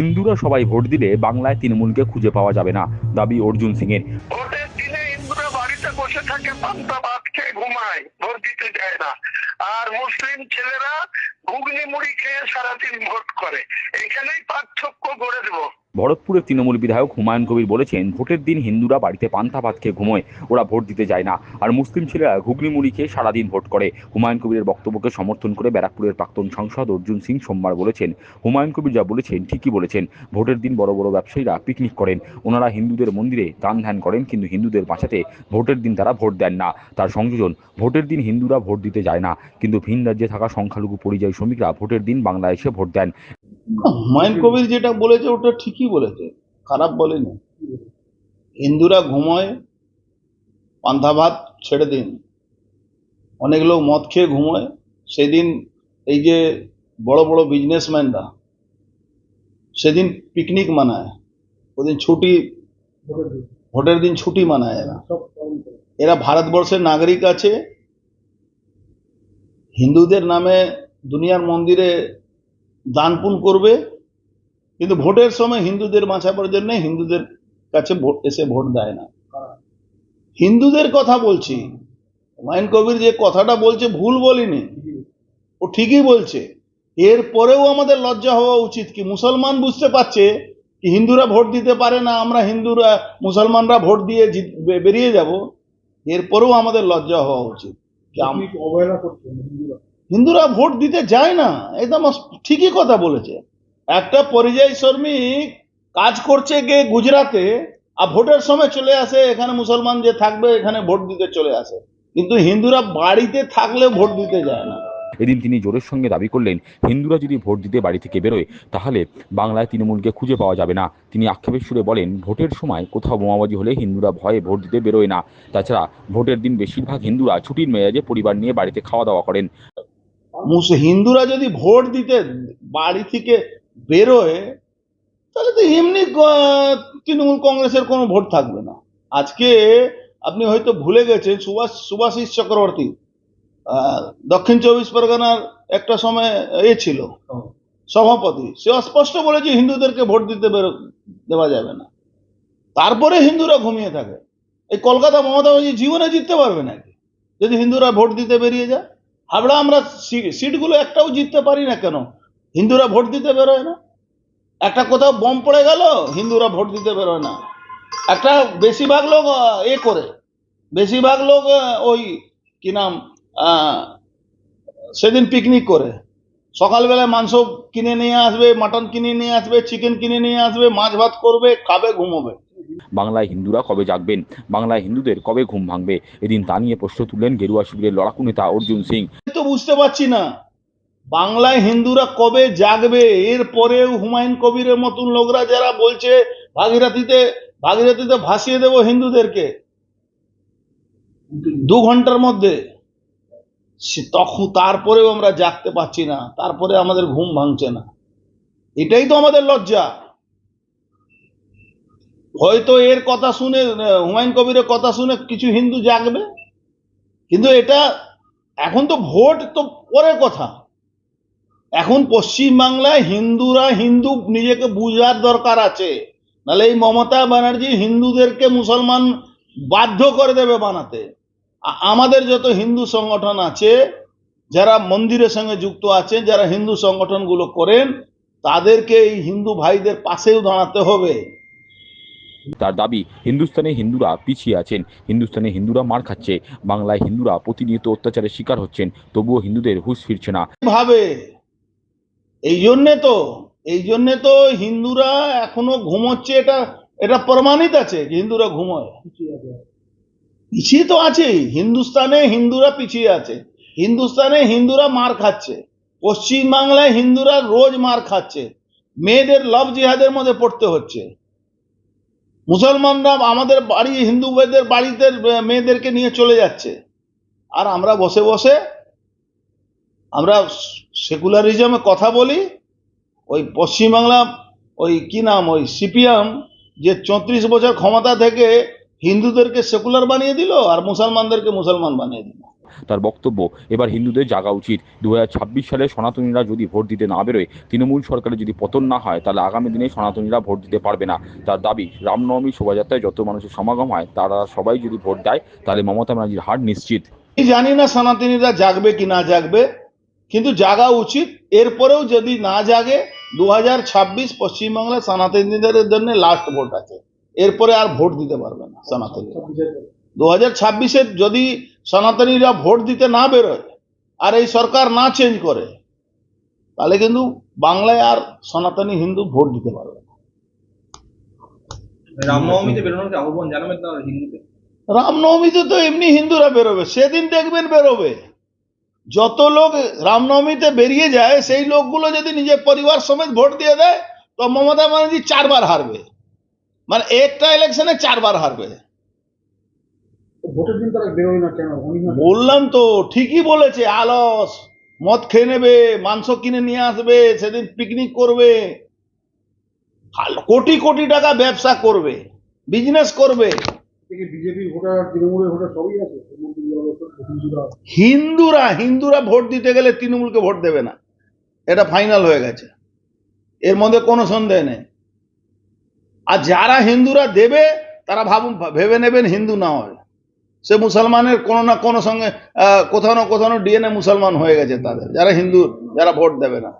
হিন্দুরা সবাই ভোট দিলে বাংলায় তৃণমূলকে খুঁজে পাওয়া যাবে না, দাবি অর্জুন সিং এর বসে থাকে, পান্তা ভাত খেয়ে ঘুমায়, ভোট দিতে আর মুসলিম ছেলেরা ঘুগনি মুড়ি খেয়ে সারাদিন ভোট করে। এখানেই পার্থক্য গড়ে দেবো। ভরতপুরের তৃণমূল বিধায়ক হুমায়ুন কবির বলেছেন, ভোটের দিন হিন্দুরা বাড়িতে পান্তা ভাত খেয়ে ঘুমোয়, ওরা ভোট দিতে যায় না। আর মুসলিম ছেলেরা ঘুগনি মুড়ি খেয়ে সারাদিন ভোট করে। হুমায়ুন কবিরের বক্তব্যকে সমর্থন করে ব্যারাকপুরের প্রাক্তন সাংসদ অর্জুন সিং সোমবার বলেছেন, হুমায়ুন কবির যা বলেছেন ঠিকই বলেছেন, ভোটের দিন বড় বড় ব্যবসায়ীরা পিকনিক করেন। ওনারা হিন্দুদের মন্দিরে দান ধ্যান করেন, কিন্তু হিন্দুদের বাঁচাতে ভোটের দিন তারা ভোট দেন না। তার সংযোজন, ভোটের দিন হিন্দুরা ভোট দিতে যায় না, কিন্তু ভিন রাজ্যে থাকা সংখ্যালঘু পরিযায়ী শ্রমিকরা ভোটের দিন এসে ভোট দেন। হুমায়ুন কবির যেটা বলেছে, ওটা ঠিকই বলেছে। খারাপ বলেনি। হিন্দুরা ঘুমোয়, পান্থা ভাত ছেড়ে দিন। অনেক লোক মদ খেয়ে ঘুমোয়। সেদিন এই যে বড় বড় বিজনেসম্যানরা সেদিন পিকনিক মানায়। ওদিন ছুটি, ভোটের দিন ছুটি মানায় এরা। এরা ভারতবর্ষের নাগরিক আছে। হিন্দুদের নামে দুনিয়ার মন্দিরে দান পুন করবে। কিন্তু ভোটের সময় হিন্দুদের বাঁচাবার জন্য হিন্দুদের কাছে এসে ভোট দেয় না। হিন্দুদের কথা বলছি। হুমায়ুন কবির যে কথাটা বলছে ভুল বলিনি। ও ঠিকই বলছে। এর পরেও আমাদের লজ্জা হওয়া উচিত কি মুসলমান বুঝতে পারছে কি হিন্দুরা ভোট দিতে পারে না, আমরা হিন্দুরা, মুসলমানরা ভোট দিয়ে জিত- বেরিয়ে যাব। এরপরেও আমাদের লজ্জা হওয়া উচিত। কি আম- হিন্দুরা? ভোট দিতে যায় না একদম ঠিকই কথা বলেছে। একটা পরিযায়ী শ্রমিক কাজ করছে গিয়ে গুজরাতে আর ভোটের সময় চলে আসে, এখানে মুসলমান যে থাকবে, এখানে ভোট দিতে চলে আসে। কিন্তু হিন্দুরা বাড়িতে থাকলে ভোট দিতে যায় না। এদিন তিনি জোরের সঙ্গে দাবি করলেন, হিন্দুরা যদি ভোট দিতে বাড়ি থেকে বেরোয়, তাহলে বাংলায় তৃণমূলকে খুঁজে পাওয়া যাবে না। তিনি আক্ষেপের সুরে বলেন, ভোটের সময় কোথাও বোমাবাজি হলে হিন্দুরা ভয়ে ভোট দিতে বেরোয় না। তাছাড়া ভোটের দিন বেশিরভাগ হিন্দুরা ছুটির মেয়াজে পরিবার নিয়ে বাড়িতে খাওয়া দাওয়া করেন। হিন্দুরা যদি ভোট দিতে বাড়ি থেকে বেরোয় তাহলে তো এমনি তৃণমূল কংগ্রেসের কোনো ভোট থাকবে না। আজকে আপনি হয়তো ভুলে গেছেন সুভাষ সুভাষিস চক্রবর্তী দক্ষিণ চব্বিশ পরগনার একটা সময় এ ছিল। সভাপতি। সে স্পষ্ট বলেছে হিন্দুদেরকে ভোট দিতে বেরো দেওয়া যাবে না। তারপরে হিন্দুরা ঘুমিয়ে থাকে। এই কলকাতা মমতা ব্যানার্জি জীবনে জিততে পারবে নাকি? যদি হিন্দুরা ভোট দিতে বেরিয়ে যায়? আমরা সি- সিটগুলো একটাও জিততে পারি না কেন? হিন্দুরা ভোট দিতে বেরোয় না। একটা কোথাও বম পড়ে গেল, হিন্দুরা ভোট দিতে বেরোয় না। একটা বেশিরভাগ লোক এ করে। বেশিরভাগ লোক ওই কি নাম সেদিন পিকনিক করে। সকালবেলায় মাংস কিনে নিয়ে আসবে মাটন কিনে নিয়ে আসবে চিকেন কিনে নিয়ে আসবে, মাছ ভাত করবে, খাবে, ঘুমোবে। বাংলায় হিন্দুরা কবে জাগবেন? বাংলায় হিন্দুদের কবে ঘুম ভাঙবে? এদিন তা নিয়ে প্রশ্ন তুললেন গেরুয়া শিবিরের লড়াকু নেতা অর্জুন সিং। তো বুঝতে পারছি না। বাংলায় হিন্দুরা কবে জাগবে? এর পরেও হুমায়ুন কবিরের মতন লোকরা যারা বলছে, ভাগীরথীতে ভাগীরথীতে ভাসিয়ে দেব হিন্দুদেরকে। দু ঘণ্টার মধ্যে। তখন তারপরেও আমরা জাগতে পারছি না। তারপরে আমাদের ঘুম ভাঙছে না। এটাই তো আমাদের লজ্জা। হয়তো এর কথা শুনে হুমায়ুন কবিরের কথা শুনে কিছু হিন্দু জাগবে। কিন্তু এটা এখন তো ভোট তো পরের কথা। এখন পশ্চিম বাংলায় হিন্দুরা হিন্দু নিজেকে বুঝার দরকার আছে। নাহলে এই মমতা ব্যানার্জি হিন্দুদেরকে মুসলমান বাধ্য করে দেবে বানাতে। আমাদের যত হিন্দু সংগঠন আছে, যারা মন্দিরের সঙ্গে যুক্ত আছে, যারা হিন্দু সংগঠনগুলো করেন, তাদেরকে এই হিন্দু ভাইদের পাশেও দাঁড়াতে হবে। তার দাবি, হিন্দুস্তানে হিন্দুরা পিছিয়ে আছেন। হিন্দুস্তানে হিন্দুরা মার খাচ্ছে। বাংলায় হিন্দুরা প্রতিনিয়ত অত্যাচারের শিকার হচ্ছেন। তবুও হিন্দুদের হুঁশ ফিরছে না। ভাবে এই জন্যে তো, এই জন্যে তো হিন্দুরা এখনও ঘুমোচ্ছে। এটা এটা প্রমাণিত আছে হিন্দুরা ঘুমোয়। পিছিয়ে তো আছেই হিন্দুস্তানে হিন্দুরা পিছিয়ে আছে। হিন্দুস্তানে হিন্দুরা মার খাচ্ছে। পশ্চিম বাংলায় হিন্দুরা রোজ মার খাচ্ছে। মেয়েদের লভ জিহাদের মধ্যে পড়তে হচ্ছে। মুসলমানরা আমাদের বাড়ি, হিন্দু ভাইদের বাড়িতে মেয়েদেরকে নিয়ে চলে যাচ্ছে। আর আমরা বসে বসে আমরা সেকুলারিজমে কথা বলি, ওই পশ্চিমবাংলা, ওই কি নাম, ওই সিপিএম যে চৌত্রিশ বছর ক্ষমতা থেকে হিন্দুদেরকে সেকুলার বানিয়ে দিল আর মুসলমানদেরকে মুসলমান বানিয়ে দিল। তার বক্তব্য। এবার হিন্দুদের জাগা উচিত। দু সালে সনাতনীরা যদি ভোট দিতে না বেরোয়, তৃণমূল সরকারের যদি পতন না হয়, তাহলে আগামী দিনে সনাতনীরা ভোট দিতে পারবে না। তার দাবি, রামনবমী শোভাযাত্রায় যত মানুষের সমাগম হয়, তারা সবাই যদি ভোট দেয়, তাহলে মমতা ব্যানার্জির হার নিশ্চিত। জানি না সনাতনীরা জাগবে কি না জাগবে, কিন্তু জাগা উচিত। এরপরেও যদি না জাগে দু হাজার ছাব্বিশ পশ্চিমবাংলায় সনাতনীদের জন্য লাস্ট ভোট আছে। এরপরে আর ভোট দিতে পারবে না সনাতনীরা। দু হাজার ছাব্বিশের যদি সনাতনীরা ভোট দিতে না বেরোয় আর এই সরকার না চেঞ্জ করে তাহলে কিন্তু বাংলায় আর সনাতনী হিন্দু ভোট দিতে পারবে না। রামনবমীতে বেরোনোর আহ্বান জানাবেন না হিন্দুকে? রামনবমীতে তো এমনি হিন্দুরা বেরোবে সেদিন দেখবেন বেরোবে। যত লোক রামনবমীতে বেরিয়ে যায় সেই লোকগুলো যদি নিজের পরিবার সমেত ভোট দিয়ে দেয় তো মমতা ব্যানার্জি চারবার হারবে। মানে একটা ইলেকশনে চারবার হারবে। ভোটের দিন তারা বেরোয় না কেন? বললাম তো ঠিকই বলেছে আলস। মদ খেয়ে নেবে মাংস কিনে নিয়ে আসবে সেদিন পিকনিক করবে। কোটি কোটি টাকা ব্যবসা করবে বিজনেস করবে। হিন্দুরা হিন্দুরা ভোট দিতে গেলে তৃণমূলকে ভোট দেবে না। এটা ফাইনাল হয়ে গেছে। এর মধ্যে কোনো সন্দেহ নেই। আর যারা হিন্দুরা দেবে তারা ভাবুন ভেবে নেবেন হিন্দু না হয়। সে মুসলমানের কোনো না কোনো সঙ্গে কোথাও না কোথাও ডিএনএ মুসলমান হয়ে গেছে তাদের। যারা হিন্দু, যারা ভোট দেবে না।